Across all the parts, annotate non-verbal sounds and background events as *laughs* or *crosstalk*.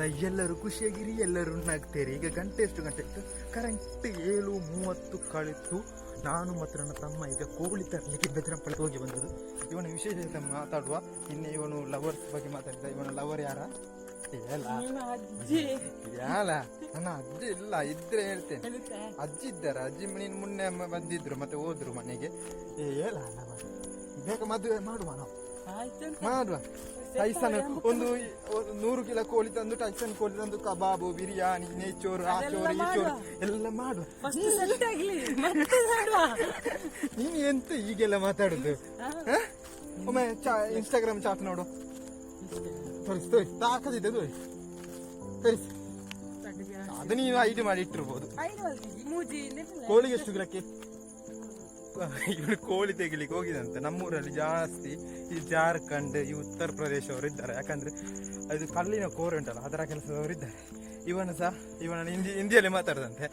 ಅಂತ ಎಲ್ಲರೂ ಖುಷಿಯಾಗಿರಿ ಎಲ್ಲರೂ ನಗ್ತೀರಿ. ಈಗ ಗಂಟೆ ಎಷ್ಟು ಗಂಟೆ? ಕರೆಂಟ್ ಕರೆಕ್ಟ್ ಏಳು ಮೂವತ್ತು ಕಳಿತು. ನಾನು ಮತ್ತು ನನ್ನ ತಮ್ಮ ಈಗ ಕೋಳಿ ತರಲಿಕ್ಕೆ ಬೆದರಂಪಳಕ್ಕೆ ಹೋಗಿ ಬಂದದ್ದು. ಇವನ ವಿಶೇಷ ಅಂತ ಮಾತಾಡುವ. ಇನ್ನು ಇವನು ಲವರ್ಸ್ ಬಗ್ಗೆ ಮಾತಾಡಿದ. ಇವನ ಲವರ್ ಯಾರ? ಯಾಲ ನನ್ನ ಅಜ್ಜಿ ಇಲ್ಲ. ಇದ್ರೆ ಹೇಳ್ತೇನೆ. ಅಜ್ಜಿ ಇದ್ದಾರ. ಅಜ್ಜಿ ನೀನು ಮುನ್ನೆ ಬಂದಿದ್ರು ಮತ್ತೆ ಹೋದ್ರು ಮನೆಗೆ. ಏ ಹೇಳ ಬೇಗ ಮದುವೆ ಮಾಡುವ ನಾವು. ಮಾಡುವ. ಟೈಸನ್ ಒಂದು ನೂರು ಕಿಲೋ ಕೋಳಿ ತಂದು ಟೈಸನ್ ಕೋಳಿ ತಂದು ಕಬಾಬು ಬಿರಿಯಾನಿ ನೇಚೋರು ಆ ಚೋರು ಈ ಚೋರು ಎಲ್ಲ *laughs* ಮಾಡುವ. ನೀನು ಎಂತ ಈಗೆಲ್ಲ ಮಾತಾಡುದು? ಒಮ್ಮೆ ಚಾ ಇನ್ಸ್ಟಾಗ್ರಾಮ್ ಚಾಟ್ ನೋಡು. ತೋರಿಸಿ ತೋರಿಸಿ. ತಾಕದಿದೆ ತೋರಿಸಿ. ತೋರಿಸಿ. ಅದು ನೀವು ಐದು ಮಾಡಿ ಇಟ್ಟಿರ್ಬೋದು. ಕೋಳಿಗೆ ಎಷ್ಟು ಗಿಲಕ್ಕೆ *laughs* ಇವನು ಕೋಳಿ ತೆಗಿಲಿಕ್ಕೆ ಹೋಗಿದಂತೆ. ನಮ್ಮೂರಲ್ಲಿ ಜಾಸ್ತಿ ಈ ಜಾರ್ಖಂಡ್ ಈ ಉತ್ತರ ಪ್ರದೇಶವರು ಇದ್ದಾರೆ. ಯಾಕಂದ್ರೆ ಅದು ಕಲ್ಲಿನ ಕೋರೆ ಉಂಟಲ್ಲ ಅದರ ಕೆಲಸದವರು ಇದ್ದಾರೆ. ಇವನು ಸಹ ಇವನ ಹಿಂದಿ ಹಿಂದಿಯಲ್ಲಿ ಮಾತಾಡದಂತೆ.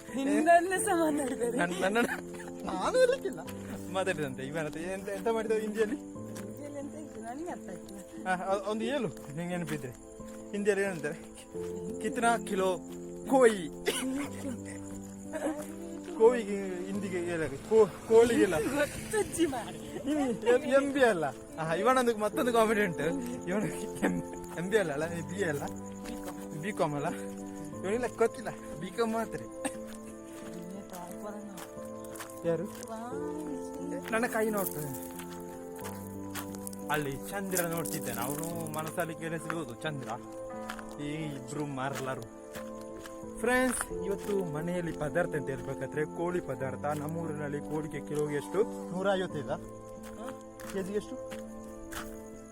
ನನ್ನ ನಾನು ಹೇಳಕ್ಕಿಲ್ಲ. ಮಾತಾಡಿದಂತೆ. ಇವನ ಎಂತ ಎಂತ ಮಾಡಿದ ಹಿಂದಿಯಲ್ಲಿ? ಒಂದು ಹೇಳು. ನಿಂಗೆ ನೆನಪಿದ್ರೆ. ಹಿಂದಿಯಲ್ಲಿ ಏನಂತಾರೆ? ಕಿತ್ನಾ ಕಿಲೋ ಕೋಯಿ. ಕೋವಿಗೆ ಹಿಂದಿಗೆ ಕೋಳಿಗೆಲ್ಲ ಎಂ ಬಿ ಅಲ್ಲ. ಇವನೊಂದು ಮತ್ತೊಂದು ಕಾಮಿಡಿ ಉಂಟು. ಇವನು ಎಂ ಬಿ ಅಲ್ಲ ಅಲ್ಲ ಬಿ ಅಲ್ಲ. ಬಿ ಕಾಮ್ ಅಲ್ಲ. ಇವನಿಲ್ಲ, ಗೊತ್ತಿಲ್ಲ. ಬಿ ಕಾಮ್ ಮಾತ್ರ. ಯಾರು? ನನ್ನ ಕೈ ನೋಡ್ತದೆ. ಅಲ್ಲಿ ಚಂದ್ರ ನೋಡ್ತಿದ್ದೇನೆ. ಅವನು ಮನಸ್ಸಲ್ಲಿ ಕೇಳಿಸ್ಬೋದು. ಚಂದ್ರ. ಈ ಇಬ್ರು ಮಾರ್ಲಾರು. ಫ್ರೆಂಡ್ಸ್ ಇವತ್ತು ಮನೆಯಲ್ಲಿ ಪದಾರ್ಥ ಅಂತ ಹೇಳ್ಬೇಕಾದ್ರೆ ಕೋಳಿ ಪದಾರ್ಥ. ನಮ್ಮೂರಿನಲ್ಲಿ ಕೋಳಿಗೆ ಕಿಲೋಗೆ ಎಷ್ಟು? ನೂರ ಐವತ್ತೈದ ಕೆಜಿಗೆ ಎಷ್ಟು?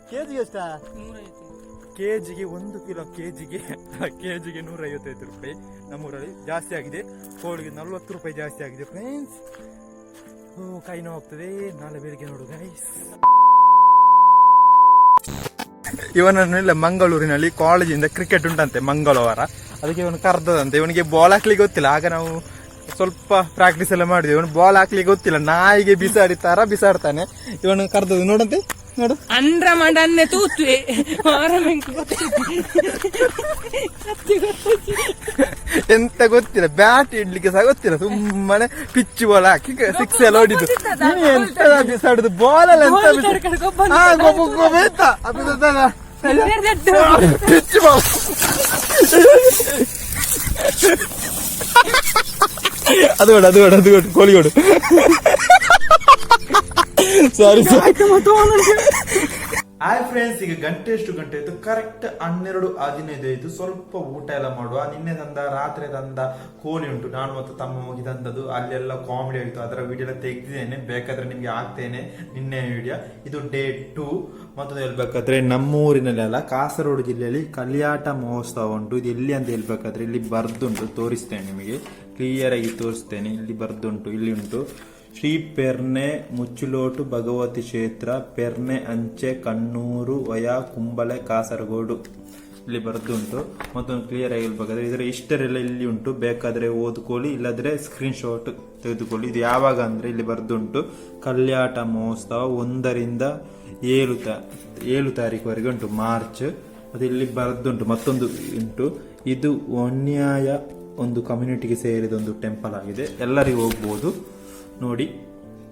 ಕೆ ಜಿಗೆ ಎಷ್ಟಾ? ಕೆ ಜಿಗೆ ಒಂದು ಕಿಲೋ ಕೆ ಕೆಜಿಗೆ ಕೆಜಿಗೆ ನೂರ ಐವತ್ತೈದು ರೂಪಾಯಿ. ನಮ್ಮೂರಲ್ಲಿ ಜಾಸ್ತಿ ಆಗಿದೆ. ಕೋಳಿಗೆ ನಲ್ವತ್ತು ರೂಪಾಯಿ ಜಾಸ್ತಿ ಆಗಿದೆ ಫ್ರೆಂಡ್ಸ್ ಕೈ ನೋವಾಗ್ತದೆ ಹೋಗ್ತದೆ ನಾಳೆ ಬೆಳಿಗ್ಗೆ ನೋಡು ಗೈಸ್ ಇವನನ್ನೆಲ್ಲ ಮಂಗಳೂರಿನಲ್ಲಿ ಕಾಲೇಜಿಂದ ಕ್ರಿಕೆಟ್ ಉಂಟಂತೆ ಮಂಗಳವಾರ. ಅದಕ್ಕೆ ಇವನು ಕರ್ದದಂತೆ. ಇವನಿಗೆ ಬಾಲ್ ಹಾಕ್ಲಿಕ್ಕೆ ಗೊತ್ತಿಲ್ಲ. ಆಗ ನಾವು ಸ್ವಲ್ಪ ಪ್ರಾಕ್ಟೀಸ್ ಎಲ್ಲ ಮಾಡಿದ್ವಿ. ಇವನು ಬಾಲ್ ಹಾಕ್ಲಿಕ್ಕೆ ಗೊತ್ತಿಲ್ಲ. ನಾಯಿಗೆ ಬಿಸಾಡಿತಾರ ಬಿಸಾಡ್ತಾನೆ. ಇವನು ಕರ್ದದ್ದು ನೋಡಂತೆ? ನೋಡು. ಅಂದ್ರ ಮಂಡನ್ನೆ ತೂತ್ವಿ. ಎಂತ ಗೊತ್ತಿಲ್ಲ. ಬ್ಯಾಟ್ ಇಡ್ಲಿಕ್ಕೆ ಸಹ ಗೊತ್ತಿಲ್ಲ. ಸುಮ್ಮನೆ ಪಿಚ್ ಬಾಲ್ ಹಾಕಿ ಸಿಕ್ಸ್ ಎಲ್ಲ ಹೊಡಿದು. ಎಂತ ಬಿಸಾಡುದು ಬಾಲ್ ಎಲ್ಲ ಎಂತ Ball ಬಿಸಾಡುದು? ಕರ್ಕೊಂಡು ಗೊಬ್ಬ ಹಾ, ಗೊಬ್ಬ ಗೊಬ್ಬ ಎಂತ? ಅದು ಗೊತ್ತಲ್ಲ? ಹಾಯ್ ಫ್ರೆಂಡ್ಸ್ ಈಗ ಗಂಟೆ ಎಷ್ಟು ಗಂಟೆ ಆಯ್ತು ಕರೆಕ್ಟ್ ಹನ್ನೆರಡು, ಹದಿನೈದು ಆಯ್ತು ಸ್ವಲ್ಪ ಊಟ ಎಲ್ಲ ಮಾಡುವ. ನಿನ್ನೆ ತಂದ, ರಾತ್ರಿ ತಂದ ಕೋಳಿ ಉಂಟು. ನಾನು ಮತ್ತು ತಮ್ಮ ಹೋಗಿ ತಂದದ್ದು. ಅಲ್ಲೆಲ್ಲ ಕಾಮಿಡಿ ಆಯ್ತು ಅದರ ವಿಡಿಯೋ ಎಲ್ಲ ತೆಗ್ದಿದ್ದೇನೆ. ಬೇಕಾದ್ರೆ ನಿಮ್ಗೆ ಹಾಕ್ತೇನೆ ನಿನ್ನೆ ವಿಡಿಯೋ ಇದು ಡೇ ಟೂ ಮತ್ತೊಂದು ಹೇಳ್ಬೇಕಾದ್ರೆ ನಮ್ಮೂರಿನಲ್ಲಿ ಅಲ್ಲ, ಕಾಸರಗೋಡು ಜಿಲ್ಲೆಯಲ್ಲಿ ಕಲಿಯಾಟ ಮಹೋತ್ಸವ ಉಂಟು. ಇದು ಎಲ್ಲಿ ಅಂತ ಹೇಳ್ಬೇಕಾದ್ರೆ ಇಲ್ಲಿ ಬರ್ದುಂಟು. ತೋರಿಸ್ತೇನೆ ನಿಮಗೆ. ಕ್ಲಿಯರ್ ಆಗಿ ತೋರಿಸ್ತೇನೆ. ಇಲ್ಲಿ ಬರ್ದುಂಟು. ಇಲ್ಲಿ ಉಂಟು. ಶ್ರೀ ಪೆರ್ನೆ ಮುಚ್ಚುಲೋಟು ಭಗವತಿ ಕ್ಷೇತ್ರ, ಪೆರ್ನೆ ಅಂಚೆ, ಕಣ್ಣೂರು, ವಯ, ಕುಂಬಳೆ, ಕಾಸರಗೋಡು. ಇಲ್ಲಿ ಬರೆದುಂಟು ಮತ್ತೊಂದು ಕ್ಲಿಯರ್ ಆಗಿ ಹೇಳ್ಬೇಕಾದ್ರೆ, ಇದರ ಇಷ್ಟರೆಲ್ಲ ಇಲ್ಲಿ ಉಂಟು. ಬೇಕಾದ್ರೆ ಓದ್ಕೊಳ್ಳಿ, ಇಲ್ಲದ್ರೆ ಸ್ಕ್ರೀನ್ ಶಾಟ್ ತೆಗೆದುಕೊಳ್ಳಿ. ಇದು ಯಾವಾಗ ಅಂದ್ರೆ ಇಲ್ಲಿ ಬರೆದುಂಟು ಕಲ್ಯಾಟ ಮಹೋತ್ಸವ ಒಂದರಿಂದ ಏಳು ತ, ಏಳು ತಾರೀಕುವರೆಗೆ ಉಂಟು, ಮಾರ್ಚ್. ಅದು ಇಲ್ಲಿ ಬರೆದುಂಟು ಮತ್ತೊಂದು ಉಂಟು. ಇದು ಒನ್ಯಾಯ ಒಂದು ಕಮ್ಯುನಿಟಿಗೆ ಸೇರಿದ ಒಂದು ಟೆಂಪಲ್ ಆಗಿದೆ. ಎಲ್ಲರಿಗೂ ಹೋಗ್ಬೋದು. ನೋಡಿ,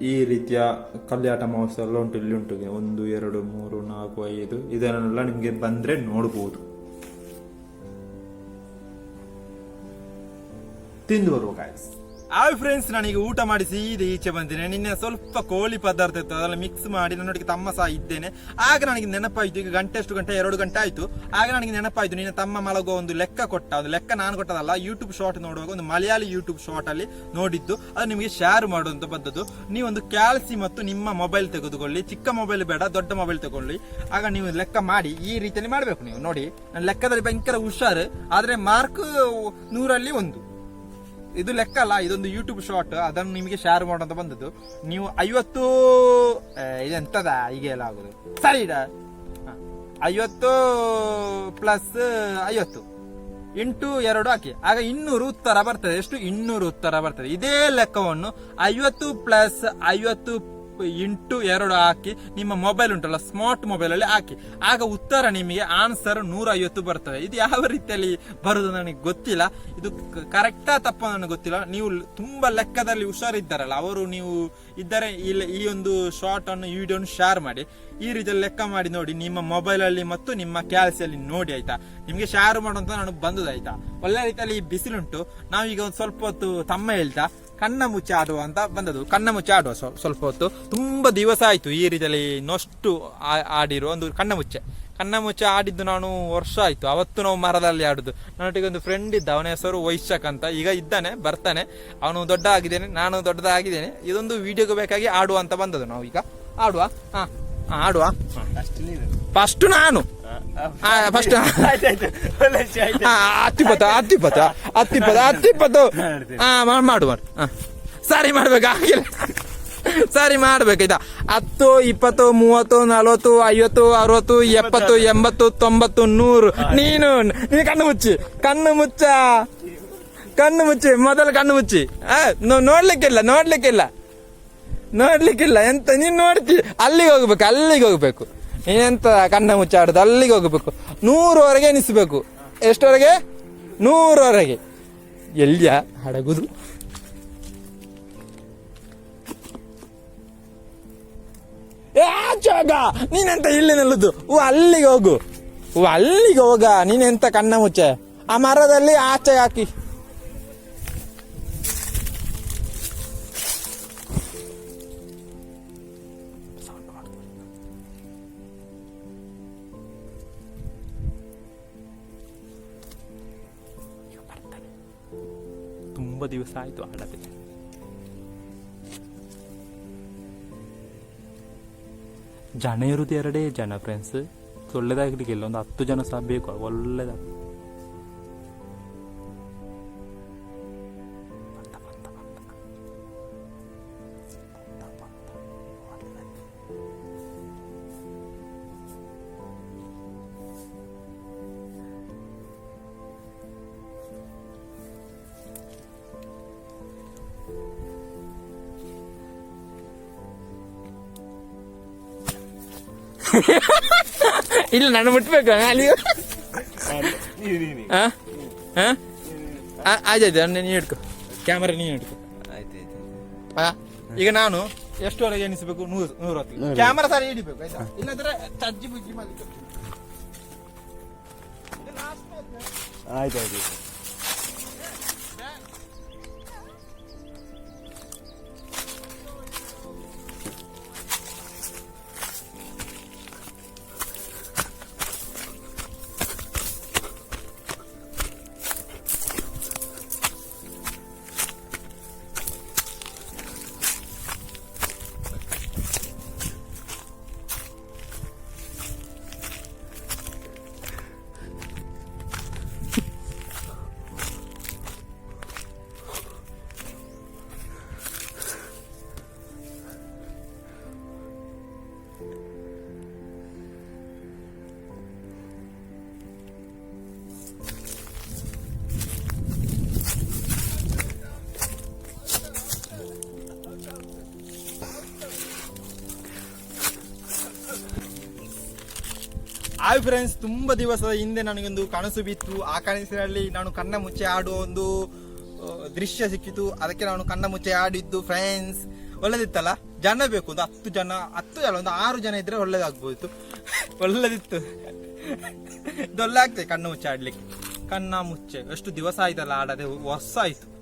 ಈ ರೀತಿಯ ಕಲ್ಯಾಟ ಮಹೋತ್ಸವ ಎಲ್ಲ ಉಂಟು, ಇಲ್ಲಿ ಉಂಟು ಒಂದು, ಎರಡು, ಮೂರು, ನಾಲ್ಕು, ಐದು, ಇದನ್ನೆಲ್ಲ ನಿಮಗೆ ಬಂದ್ರೆ ನೋಡ್ಬೋದು. ತಿಂದು ಬರುವ ಗಾಯ್ಸ್ ಹಾಯ್ ಫ್ರೆಂಡ್ಸ್ ನನಗೆ ಊಟ ಮಾಡಿ ಸೀದೆ ಈಚೆ ಬಂದಿದ್ದೇನೆ. ನಿನ್ನೆ ಸ್ವಲ್ಪ ಕೋಳಿ ಪದಾರ್ಥ ಇತ್ತು, ಅದೆಲ್ಲ ಮಿಕ್ಸ್ ಮಾಡಿ ನನ್ನೊಟ್ಟಿಗೆ ತಮ್ಮ ಸಹ ಇದ್ದೇನೆ. ಆಗ ನನಗೆ ನೆನಪಾಯಿತು, ಈಗ ಗಂಟೆ ಅಷ್ಟು ಗಂಟೆ, ಎರಡು ಗಂಟೆ ಆಯಿತು. ಆಗ ನನಗೆ ನೆನಪಾಯಿತು, ನಿನ್ನ ತಮ್ಮ ಮಲಗುವ ಒಂದು ಲೆಕ್ಕ ಕೊಟ್ಟ, ಒಂದು ಲೆಕ್ಕ ನಾನು ಕೊಟ್ಟದಲ್ಲ ಯೂಟ್ಯೂಬ್ ಶಾರ್ಟ್ ನೋಡುವಾಗ ಒಂದು ಮಲಯಾಳಿ ಯೂಟ್ಯೂಬ್ ಶಾರ್ಟ್ ಅಲ್ಲಿ ನೋಡಿದ್ದು. ಅದು ನಿಮಗೆ ಶೇರ್ ಮಾಡುವಂತ ಬಂದದ್ದು. ನೀವೊಂದು ಕ್ಯಾಲ್ಸಿ ಮತ್ತು ನಿಮ್ಮ ಮೊಬೈಲ್ ತೆಗೆದುಕೊಳ್ಳಿ. ಚಿಕ್ಕ ಮೊಬೈಲ್ ಬೇಡ, ದೊಡ್ಡ ಮೊಬೈಲ್ ತಗೊಳ್ಳಿ ಆಗ ನೀವು ಲೆಕ್ಕ ಮಾಡಿ, ಈ ರೀತಿಯಲ್ಲಿ ಮಾಡಬೇಕು ನೀವು. ನೋಡಿ ಲೆಕ್ಕದಲ್ಲಿ ಭಯಂಕರ ಹುಷಾರು, ಆದರೆ ಮಾರ್ಕ್ ನೂರಲ್ಲಿ ಒಂದು. ಇದು ಲೆಕ್ಕ ಅಲ್ಲ, ಇದೊಂದು ಯೂಟ್ಯೂಬ್ ಶಾರ್ಟ್ ಅದನ್ನು ನಿಮಗೆ ಶೇರ್ ಮಾಡೋಂತ ಬಂದದ್ದು. ನೀವು ಐವತ್ತು ಇದೆಂತದ ಹೀಗೆ ಎಲ್ಲ ಆಗುದು. ಸರಿ. ಐವತ್ತು ಪ್ಲಸ್ ಐವತ್ತು. ಎಂಟು, ಎರಡು ಹಾಕಿ. ಆಗ ಇನ್ನೂರು ಉತ್ತರ ಬರ್ತದೆ. ಎಷ್ಟು? ಇನ್ನೂರು ಉತ್ತರ ಬರ್ತದೆ. ಇದೇ ಲೆಕ್ಕವನ್ನು ಐವತ್ತು ಪ್ಲಸ್ ಐವತ್ತು ಇಂಟು ಎರಡು ಹಾಕಿ ನಿಮ್ಮ ಮೊಬೈಲ್ ಉಂಟಲ್ಲ ಸ್ಮಾರ್ಟ್ ಮೊಬೈಲ್ ಅಲ್ಲಿ ಹಾಕಿ. ಆಗ ಉತ್ತರ ನಿಮಗೆ ಆನ್ಸರ್ ನೂರ ಐವತ್ತು ಬರ್ತವೆ ಇದು ಯಾವ ರೀತಿಯಲ್ಲಿ ಬರುದು ನನಗೆ ಗೊತ್ತಿಲ್ಲ. ಇದು ಕರೆಕ್ಟಾ ತಪ್ಪ ನನಗೆ ಗೊತ್ತಿಲ್ಲ. ನೀವು ತುಂಬಾ ಲೆಕ್ಕದಲ್ಲಿ ಹುಷಾರಿದ್ದಾರಲ್ಲ, ಅವರು ನೀವು ಇದ್ದರೆ ಇಲ್ಲಿ, ಈ ಒಂದು ಶಾರ್ಟ್ ಅನ್ನು, ಈ ವಿಡಿಯೋನು ಶೇರ್ ಮಾಡಿ. ಈ ರೀತಿಯಲ್ಲಿ ಲೆಕ್ಕ ಮಾಡಿ ನೋಡಿ, ನಿಮ್ಮ ಮೊಬೈಲ್ ಅಲ್ಲಿ ಮತ್ತು ನಿಮ್ಮ ಕ್ಯಾಲ್ಸಿಯಲ್ಲಿ ನೋಡಿ, ಆಯ್ತಾ? ನಿಮಗೆ ಶೇರ್ ಮಾಡುವಂತ ನನಗೆ ಬಂದದಾಯ್ತಾ ಒಳ್ಳೆ ರೀತಿಯಲ್ಲಿ ಬಿಸಿಲುಂಟು. ನಾವೀಗ ಒಂದು ಸ್ವಲ್ಪ ಹೊತ್ತು ತಮ್ಮ ಹೇಳ್ತಾ. ಕಣ್ಣ ಮುಚ್ಚಿ ಆಡುವ ಅಂತ ಬಂದದ್ದು. ಕಣ್ಣ ಮುಚ್ಚಿ ಆಡುವ ಸ್ವ- ಸ್ವಲ್ಪ ಹೊತ್ತು. ತುಂಬಾ ದಿವಸ ಆಯ್ತು ಈ ರೀತಿಯಲ್ಲಿ ನೊಷ್ಟು ಆಡಿರುವ ಒಂದು ಕಣ್ಣ ಮುಚ್ಚೆ. ಕಣ್ಣ ಮುಚ್ಚೆ ಆಡಿದ್ದು ನಾನು ವರ್ಷ ಆಯ್ತು. ಅವತ್ತು ನಾವು ಮರದಲ್ಲಿ ಆಡುದು. ನನ್ನೊಟ್ಟಿಗೆ ಒಂದು ಫ್ರೆಂಡ್ ಇದ್ದ. ಅವನ ಹೆಸರು ವೈಶಾಖ್ ಅಂತ. ಈಗ ಇದ್ದಾನೆ ಬರ್ತಾನೆ. ಅವನು ದೊಡ್ಡ ಆಗಿದ್ದೇನೆ ನಾನು ದೊಡ್ಡದಾಗಿದ್ದೇನೆ. ಇದೊಂದು ವಿಡಿಯೋಗೆ ಬೇಕಾಗಿ ಆಡುವ ಅಂತ ಬಂದದ್ದು ನಾವು ಈಗ. ಆಡುವ? ಹಾ ಹಾ, ಆಡುವ. ಫಸ್ಟ್ ನಾನು. ಫಸ್ಟ್ ಅತ್ತಿ ಹತ್ತಿಪ್ಪತ್ತು ಅತ್ತಿ ಹತ್ತಿಪ್ಪತ್ತು ಹಾ ಮಾಡು ಮಾಡು. ಸರಿ ಮಾಡ್ಬೇಕು ಆಗಿಲ್ಲ ಸರಿ ಮಾಡ್ಬೇಕಾಯ್ತಾ ಹತ್ತು ಇಪ್ಪತ್ತು ಮೂವತ್ತು ನಲವತ್ತು ಐವತ್ತು ಅರವತ್ತು ಎಪ್ಪತ್ತು ಎಂಬತ್ತು ತೊಂಬತ್ತು ನೂರು. ನೀನು ನೀ ಕಣ್ಣು ಮುಚ್ಚಿ. ಕಣ್ಣು ಮುಚ್ಚ. ಕಣ್ಣು ಮುಚ್ಚಿ ಮೊದಲು ಕಣ್ಣು ಮುಚ್ಚಿ. ನೋಡ್ಲಿಕ್ಕಿಲ್ಲ ನೋಡ್ಲಿಕ್ಕಿಲ್ಲ. ನೋಡ್ಲಿಕ್ಕಿಲ್ಲ. ಎಂತ ನೀನ್ ನೋಡ್ತಿ? ಅಲ್ಲಿಗೆ ಹೋಗ್ಬೇಕು ಅಲ್ಲಿಗೆ ಹೋಗ್ಬೇಕು. ನೀನೆಂತ ಕಣ್ಣ ಮುಚ್ಚಾಡುದು ಅಲ್ಲಿಗೆ ಹೋಗಬೇಕು. ನೂರವರೆಗೆ ಎನಿಸಬೇಕು. ಎಷ್ಟವರೆಗೆ ನೂರವರೆಗೆ. ಎಲ್ಲಿಯ? ಹಡಗುದು. ನೀನೆಂತ ಇಲ್ಲಿ ನಿಲ್ಲುದು ಓ, ಅಲ್ಲಿಗೆ ಹೋಗು. ಓ, ಅಲ್ಲಿಗೆ ಹೋಗ. ನೀನೆಂತ ಕಣ್ಣ ಮುಚ್ಚ? ಆ ಮರದಲ್ಲಿ ಆಚೆ ಹಾಕಿ. ದಿವಸ ಆಯಿತು ಆಡದೆ ಜನ ಇರೋದು ಎರಡೇ ಜನ ಫ್ರೆಂಡ್ಸ್ ಒಳ್ಳೇದಾಗ್ಲಿಕ್ಕಿಲ್ಲ ಒಂದು ಹತ್ತು ಜನ ಸಹ ಬೇಕು ಒಳ್ಳೇದಾಗ ಇಲ್ಲ ನಾನು ಮುಟ್ಬೇಕು ಅಲ್ಲಿ ಹಾ ಹಾ ಆಯ್ತಾಯ್ತು ನೀನು. ಹಿಡ್ಕೊ. ಕ್ಯಾಮರಾ ನೀನು ಹಿಡ್ಕೊ. ಈಗ ನಾನು ಎಷ್ಟುವರೆಗೆ ಎಣಿಸಬೇಕು? ನೂರು ನೂರ ಹೊತ್ತಿಗೆ. ಕ್ಯಾಮರಾ ಸರಿ ಹಿಡಿಬೇಕು ಆಯ್ತಾ? ಇಲ್ಲಾಂದ್ರೆ ಚಜ್ಜಿ ಬುಜ್ಜಿ ಮಾಡ್ಲಿಕ್ಕೆ ಆಯ್ತಾಯ್ತು ಹಾಯ್ ಫ್ರೆಂಡ್ಸ್ ತುಂಬ ದಿವಸದ ಹಿಂದೆ ನನಗೊಂದು ಕನಸು ಬಿತ್ತು. ಆ ಕನಸಿನಲ್ಲಿ ನಾನು ಕಣ್ಣ ಮುಚ್ಚೆ ಆಡುವ ಒಂದು ದೃಶ್ಯ ಸಿಕ್ಕಿತು. ಅದಕ್ಕೆ ನಾನು ಕಣ್ಣ ಮುಚ್ಚೆ ಆಡಿದ್ದು ಫ್ರೆಂಡ್ಸ್ ಒಳ್ಳೆದಿತ್ತಲ್ಲ? ಜನ ಬೇಕು, ಒಂದು ಹತ್ತು ಜನ ಹತ್ತು ಜನ, ಒಂದು ಆರು ಜನ ಇದ್ರೆ ಒಳ್ಳೇದಾಗ್ಬೋದಿತ್ತು. ಒಳ್ಳೆದಿತ್ತು. ಇದೊಳ್ಳೆ ಆಗ್ತದೆ ಕಣ್ಣು ಮುಚ್ಚೆ ಆಡ್ಲಿಕ್ಕೆ. ಕಣ್ಣ ಮುಚ್ಚೆ. ಎಷ್ಟು ದಿವಸ ಆಯ್ತಲ್ಲ ಆಡದೆ ವರ್ಷ ಆಯ್ತು